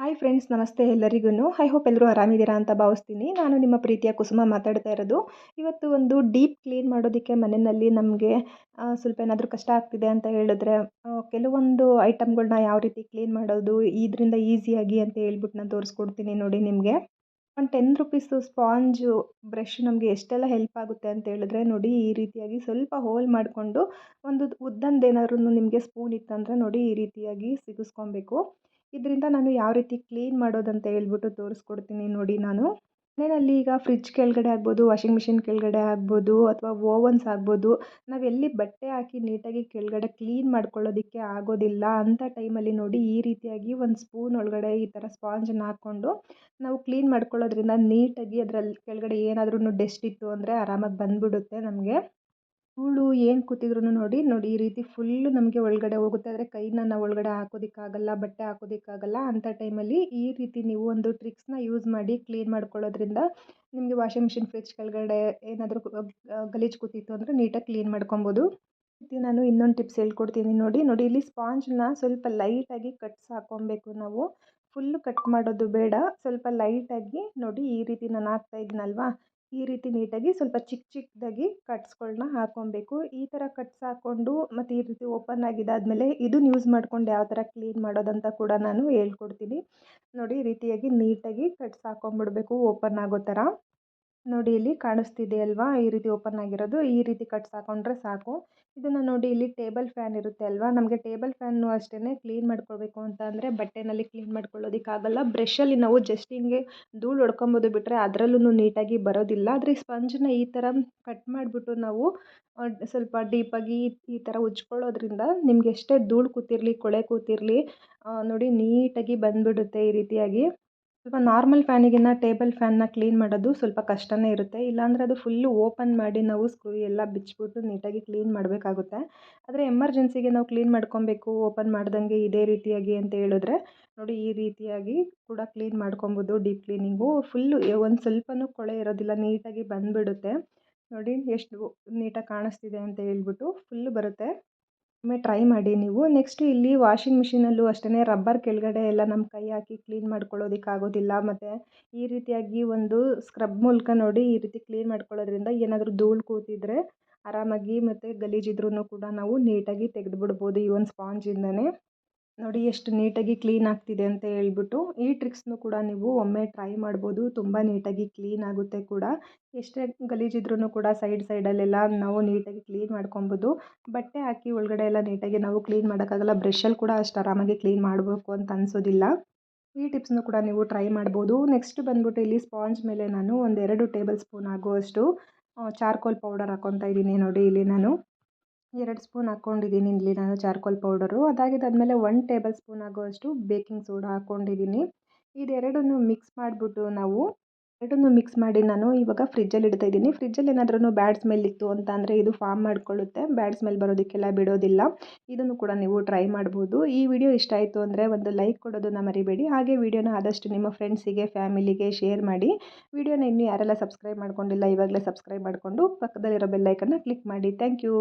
Hi friends ನಮಸ್ತೆ ಎಲ್ಲರಿಗೂ I hope ಎಲ್ಲರೂ ಆರಾಮಿದ್ದೀರಾ ಅಂತ ಭಾವಿಸ್ತೀನಿ. ನಾನು ನಿಮ್ಮ ಪ್ರೀತಿಯ ಕುಸುಮ ಮಾತಾಡ್ತಾ ಇರೋದು. ಇವತ್ತು ಒಂದು ಡೀಪ್ ಕ್ಲೀನ್ ಮಾಡೋದಕ್ಕೆ ಮನೆಯಲ್ಲಿ ನಮಗೆ ಸ್ವಲ್ಪ ಏನಾದರೂ ಕಷ್ಟ ಆಗ್ತಿದೆ ಅಂತ ಹೇಳಿದ್ರೆ ಕೆಲವೊಂದು ಐಟಮ್ಗಳನ್ನ ಯಾವ ರೀತಿ ಕ್ಲೀನ್ ಮಾಡೋದು, ಇದರಿಂದ ಈಸಿಯಾಗಿ ಅಂತ ಹೇಳ್ಬಿಟ್ಟು ನಾನು ತೋರಿಸ್ಕೊಡ್ತೀನಿ ನೋಡಿ ನಿಮಗೆ. ಒಂದು ಟೆನ್ ರುಪೀಸು ಸ್ಪಾಂಜು ಬ್ರಷ್ ನಮಗೆ ಎಷ್ಟೆಲ್ಲ ಹೆಲ್ಪ್ ಆಗುತ್ತೆ ಅಂತ ಹೇಳಿದ್ರೆ, ನೋಡಿ ಈ ರೀತಿಯಾಗಿ ಸ್ವಲ್ಪ ಹೋಲ್ ಮಾಡಿಕೊಂಡು ಒಂದು ಉದ್ದಂದೇನಾದ್ರೂ ನಿಮಗೆ ಸ್ಪೂನ್ ಇತ್ತಂದರೆ ನೋಡಿ ಈ ರೀತಿಯಾಗಿ ಸಿಗಿಸ್ಕೊಬೇಕು. ಇದರಿಂದ ನಾನು ಯಾವ ರೀತಿ ಕ್ಲೀನ್ ಮಾಡೋದಂತ ಹೇಳ್ಬಿಟ್ಟು ತೋರಿಸ್ಕೊಡ್ತೀನಿ ನೋಡಿ ನಾನು. ಮನೆಯಲ್ಲಿ ಈಗ ಫ್ರಿಜ್ ಕೆಳಗಡೆ ಆಗ್ಬೋದು, ವಾಷಿಂಗ್ ಮಿಷಿನ್ ಕೆಳಗಡೆ ಆಗ್ಬೋದು, ಅಥವಾ ಓವನ್ಸ್ ಆಗ್ಬೋದು, ನಾವು ಎಲ್ಲಿ ಬಟ್ಟೆ ಹಾಕಿ ನೀಟಾಗಿ ಕೆಳಗಡೆ ಕ್ಲೀನ್ ಮಾಡ್ಕೊಳ್ಳೋದಕ್ಕೆ ಆಗೋದಿಲ್ಲ ಅಂಥ ಟೈಮಲ್ಲಿ ನೋಡಿ ಈ ರೀತಿಯಾಗಿ ಒಂದು ಸ್ಪೂನ್ ಒಳಗಡೆ ಈ ಥರ ಸ್ಪಾಂಜನ್ನು ಹಾಕ್ಕೊಂಡು ನಾವು ಕ್ಲೀನ್ ಮಾಡ್ಕೊಳ್ಳೋದ್ರಿಂದ ನೀಟಾಗಿ ಅದರಲ್ಲಿ ಕೆಳಗಡೆ ಏನಾದ್ರೂ ಡೆಸ್ಟ್ ಇತ್ತು ಅಂದರೆ ಆರಾಮಾಗಿ ಬಂದುಬಿಡುತ್ತೆ ನಮಗೆ. ಧೂಳು ಏನು ಕೂತಿದ್ರು ನೋಡಿ ನೋಡಿ ಈ ರೀತಿ ಫುಲ್ಲು ನಮಗೆ ಒಳಗಡೆ ಹೋಗುತ್ತೆ. ಆದರೆ ಕೈನ ನಾವು ಒಳಗಡೆ ಹಾಕೋದಕ್ಕಾಗಲ್ಲ, ಬಟ್ಟೆ ಹಾಕೋದಕ್ಕಾಗಲ್ಲ ಅಂಥ ಟೈಮಲ್ಲಿ ಈ ರೀತಿ ನೀವು ಒಂದು ಟ್ರಿಕ್ಸ್ನ ಯೂಸ್ ಮಾಡಿ ಕ್ಲೀನ್ ಮಾಡ್ಕೊಳ್ಳೋದ್ರಿಂದ ನಿಮಗೆ ವಾಷಿಂಗ್ ಮಿಷಿನ್ ಫ್ರಿಜ್ ಕೆಳಗಡೆ ಏನಾದರೂ ಗಲೀಜು ಕೂತಿತ್ತು ಅಂದರೆ ನೀಟಾಗಿ ಕ್ಲೀನ್ ಮಾಡ್ಕೊಬೋದು. ಮತ್ತು ನಾನು ಇನ್ನೊಂದು ಟಿಪ್ಸ್ ಹೇಳ್ಕೊಡ್ತೀನಿ ನೋಡಿ. ನೋಡಿ ಇಲ್ಲಿ ಸ್ಪಾಂಜ್ನ ಸ್ವಲ್ಪ ಲೈಟಾಗಿ ಕಟ್ಸ್ ಹಾಕ್ಕೊಬೇಕು ನಾವು. ಫುಲ್ಲು ಕಟ್ ಮಾಡೋದು ಬೇಡ. ಸ್ವಲ್ಪ ಲೈಟಾಗಿ ನೋಡಿ ಈ ರೀತಿ ನಾನು ಹಾಕ್ತಾ ಇದ್ದೀನಲ್ವಾ ಈ ರೀತಿ ನೀಟಾಗಿ ಸ್ವಲ್ಪ ಚಿಕ್ಕ ಚಿಕ್ಕದಾಗಿ ಕಟ್ಸ್ಗಳನ್ನ ಹಾಕ್ಕೊಬೇಕು ಈ ಥರ ಕಟ್ಸ್ ಹಾಕ್ಕೊಂಡು ಮತ್ತು ಈ ರೀತಿ ಓಪನ್ ಆಗಿದ್ದಾದಮೇಲೆ ಇದನ್ನ ಯೂಸ್ ಮಾಡ್ಕೊಂಡು ಯಾವ ಥರ ಕ್ಲೀನ್ ಮಾಡೋದಂತ ಕೂಡ ನಾನು ಹೇಳ್ಕೊಡ್ತೀನಿ. ನೋಡಿ, ರೀತಿಯಾಗಿ ನೀಟಾಗಿ ಕಟ್ಸ್ ಹಾಕ್ಕೊಂಬಿಡ್ಬೇಕು ಓಪನ್ ಆಗೋ ಥರ. ನೋಡಿ ಇಲ್ಲಿ ಕಾಣಿಸ್ತಿದೆ ಅಲ್ವಾ? ಈ ರೀತಿ ಓಪನ್ ಆಗಿರೋದು. ಈ ರೀತಿ ಕಟ್ಸ್ ಹಾಕೊಂಡ್ರೆ ಸಾಕು. ಇದನ್ನು ನೋಡಿ ಇಲ್ಲಿ ಟೇಬಲ್ ಫ್ಯಾನ್ ಇರುತ್ತೆ ಅಲ್ವಾ? ನಮಗೆ ಟೇಬಲ್ ಫ್ಯಾನು ಅಷ್ಟೇ ಕ್ಲೀನ್ ಮಾಡ್ಕೊಳ್ಬೇಕು ಅಂತ ಅಂದರೆ ಬಟ್ಟೆನಲ್ಲಿ ಕ್ಲೀನ್ ಮಾಡ್ಕೊಳ್ಳೋದಕ್ಕಾಗಲ್ಲ. ಬ್ರಷಲ್ಲಿ ನಾವು ಜಸ್ಟ್ ಹಿಂಗೆ ಧೂಳು ಹೊಡ್ಕೊಬೋದು ಬಿಟ್ಟರೆ ಅದರಲ್ಲೂ ನೀಟಾಗಿ ಬರೋದಿಲ್ಲ. ಆದರೆ ಸ್ಪಂಜನ್ನ ಈ ಥರ ಕಟ್ ಮಾಡಿಬಿಟ್ಟು ನಾವು ಸ್ವಲ್ಪ ಡೀಪಾಗಿ ಈ ಥರ ಉಜ್ಕೊಳ್ಳೋದ್ರಿಂದ ನಿಮ್ಗೆ ಎಷ್ಟೇ ಧೂಳು ಕೂತಿರಲಿ, ಕೊಳೆ ಕೂತಿರಲಿ ನೋಡಿ ನೀಟಾಗಿ ಬಂದುಬಿಡುತ್ತೆ ಈ ರೀತಿಯಾಗಿ. ಸ್ವಲ್ಪ ನಾರ್ಮಲ್ ಫ್ಯಾನಿಗಿನ್ನ ಟೇಬಲ್ ಫ್ಯಾನ್ನ ಕ್ಲೀನ್ ಮಾಡೋದು ಸ್ವಲ್ಪ ಕಷ್ಟನೇ ಇರುತ್ತೆ. ಇಲ್ಲಾಂದರೆ ಅದು ಫುಲ್ಲು ಓಪನ್ ಮಾಡಿ ನಾವು ಸ್ಕ್ರೂ ಎಲ್ಲ ಬಿಚ್ಚಿಬಿಟ್ಟು ನೀಟಾಗಿ ಕ್ಲೀನ್ ಮಾಡಬೇಕಾಗುತ್ತೆ. ಆದರೆ ಎಮರ್ಜೆನ್ಸಿಗೆ ನಾವು ಕ್ಲೀನ್ ಮಾಡ್ಕೊಬೇಕು, ಓಪನ್ ಮಾಡ್ದಂಗೆ ಇದೇ ರೀತಿಯಾಗಿ ಅಂತ ಹೇಳಿದ್ರೆ ನೋಡಿ ಈ ರೀತಿಯಾಗಿ ಕೂಡ ಕ್ಲೀನ್ ಮಾಡ್ಕೊಬೋದು ಡೀಪ್ ಕ್ಲೀನಿಂಗು. ಫುಲ್ಲು ಒಂದು ಸ್ವಲ್ಪನೂ ಕೊಳೆ ಇರೋದಿಲ್ಲ, ನೀಟಾಗಿ ಬಂದುಬಿಡುತ್ತೆ. ನೋಡಿ ಎಷ್ಟು ನೀಟಾಗಿ ಕಾಣಿಸ್ತಿದೆ ಅಂತ ಹೇಳ್ಬಿಟ್ಟು ಫುಲ್ಲು ಬರುತ್ತೆ. ಒಮ್ಮೆ ಟ್ರೈ ಮಾಡಿ ನೀವು. ನೆಕ್ಸ್ಟು ಇಲ್ಲಿ ವಾಷಿಂಗ್ ಮಿಷಿನಲ್ಲೂ ಅಷ್ಟೇ ರಬ್ಬರ್ ಕೆಳಗಡೆ ಎಲ್ಲ ನಮ್ಮ ಕೈ ಹಾಕಿ ಕ್ಲೀನ್ ಮಾಡ್ಕೊಳ್ಳೋದಕ್ಕೆ ಆಗೋದಿಲ್ಲ. ಮತ್ತು ಈ ರೀತಿಯಾಗಿ ಒಂದು ಸ್ಕ್ರಬ್ ಮೂಲಕ ನೋಡಿ ಈ ರೀತಿ ಕ್ಲೀನ್ ಮಾಡ್ಕೊಳ್ಳೋದ್ರಿಂದ ಏನಾದರೂ ಧೂಳು ಕೂತಿದ್ರೆ ಆರಾಮಾಗಿ ಮತ್ತು ಗಲೀಜಿದ್ರೂ ಕೂಡ ನಾವು ನೀಟಾಗಿ ತೆಗೆದುಬಿಡ್ಬೋದು ಈ ಒಂದು ಸ್ಪಾಂಜಿಂದನೇ ನೋಡಿ ಎಷ್ಟು ನೀಟಾಗಿ ಕ್ಲೀನ್ ಆಗ್ತಿದೆ ಅಂತ ಹೇಳ್ಬಿಟ್ಟು ಈ ಟ್ರಿಕ್ಸ್ನು ಕೂಡ ನೀವು ಒಮ್ಮೆ ಟ್ರೈ ಮಾಡ್ಬೋದು. ತುಂಬ ನೀಟಾಗಿ ಕ್ಲೀನ್ ಆಗುತ್ತೆ ಕೂಡ. ಎಷ್ಟೇ ಗಲೀಜಿದ್ರೂ ಕೂಡ ಸೈಡ್ ಸೈಡಲ್ಲೆಲ್ಲ ನಾವು ನೀಟಾಗಿ ಕ್ಲೀನ್ ಮಾಡ್ಕೊಬೋದು. ಬಟ್ಟೆ ಹಾಕಿ ಒಳಗಡೆ ಎಲ್ಲ ನೀಟಾಗಿ ನಾವು ಕ್ಲೀನ್ ಮಾಡೋಕ್ಕಾಗಲ್ಲ. ಬ್ರಷಲ್ಲಿ ಕೂಡ ಅಷ್ಟು ಆರಾಮಾಗಿ ಕ್ಲೀನ್ ಮಾಡಬೇಕು ಅಂತ ಅನಿಸೋದಿಲ್ಲ. ಈ ಟಿಪ್ಸ್ನು ಕೂಡ ನೀವು ಟ್ರೈ ಮಾಡ್ಬೋದು. ನೆಕ್ಸ್ಟ್ ಬಂದ್ಬಿಟ್ಟು ಇಲ್ಲಿ ಸ್ಪಾಂಜ್ ಮೇಲೆ ನಾನು ಒಂದೆರಡು ಟೇಬಲ್ ಸ್ಪೂನ್ ಆಗುವಷ್ಟು ಚಾರ್ಕೋಲ್ ಪೌಡರ್ ಹಾಕ್ಕೊತಾ ಇದ್ದೀನಿ ನೋಡಿ ಇಲ್ಲಿ ನಾನು. ಎರಡು ಸ್ಪೂನ್ ಹಾಕ್ಕೊಂಡಿದ್ದೀನಿ. ಇಲ್ಲಿ ನಾನು ಚಾರ್ಕೋಲ್ ಪೌಡರು. ಅದಾಗಿದ್ದಾದಮೇಲೆ ಒನ್ ಟೇಬಲ್ ಸ್ಪೂನ್ ಆಗೋಷ್ಟು ಬೇಕಿಂಗ್ ಸೋಡಾ ಹಾಕ್ಕೊಂಡಿದ್ದೀನಿ. ಇದೆರಡನ್ನು ಮಿಕ್ಸ್ ಮಾಡಿಬಿಟ್ಟು ನಾವು, ಎರಡನ್ನೂ ಮಿಕ್ಸ್ ಮಾಡಿ ನಾನು ಇವಾಗ ಫ್ರಿಜ್ಜಲ್ಲಿ ಇಡ್ತಾ ಇದ್ದೀನಿ. ಫ್ರಿಜ್ಜಲ್ಲಿ ಏನಾದ್ರೂ ಬ್ಯಾಡ್ ಸ್ಮೆಲ್ ಇತ್ತು ಅಂತ ಅಂದರೆ ಇದು ಫಾರ್ಮ್ ಮಾಡ್ಕೊಳ್ಳುತ್ತೆ. ಬ್ಯಾಡ್ ಸ್ಮೆಲ್ ಬರೋದಕ್ಕೆಲ್ಲ ಬಿಡೋದಿಲ್ಲ. ಇದನ್ನು ಕೂಡ ನೀವು ಟ್ರೈ ಮಾಡ್ಬೋದು. ಈ ವಿಡಿಯೋ ಇಷ್ಟ ಆಯಿತು ಅಂದರೆ ಒಂದು ಲೈಕ್ ಕೊಡೋದನ್ನು ಮರಿಬೇಡಿ. ಹಾಗೆ ವಿಡಿಯೋನ ಆದಷ್ಟು ನಿಮ್ಮ ಫ್ರೆಂಡ್ಸಿಗೆ ಫ್ಯಾಮಿಲಿಗೆ ಶೇರ್ ಮಾಡಿ. ವಿಡಿಯೋನ ಇನ್ನೂ ಯಾರೆಲ್ಲ ಸಬ್ಸ್ಕ್ರೈಬ್ ಮಾಡ್ಕೊಂಡಿಲ್ಲ ಇವಾಗಲೇ ಸಬ್ಸ್ಕ್ರೈಬ್ ಮಾಡಿಕೊಂಡು ಪಕ್ಕದಲ್ಲಿರೋ ಬೆಲ್ಲೈಕನ್ನ ಕ್ಲಿಕ್ ಮಾಡಿ. Thank you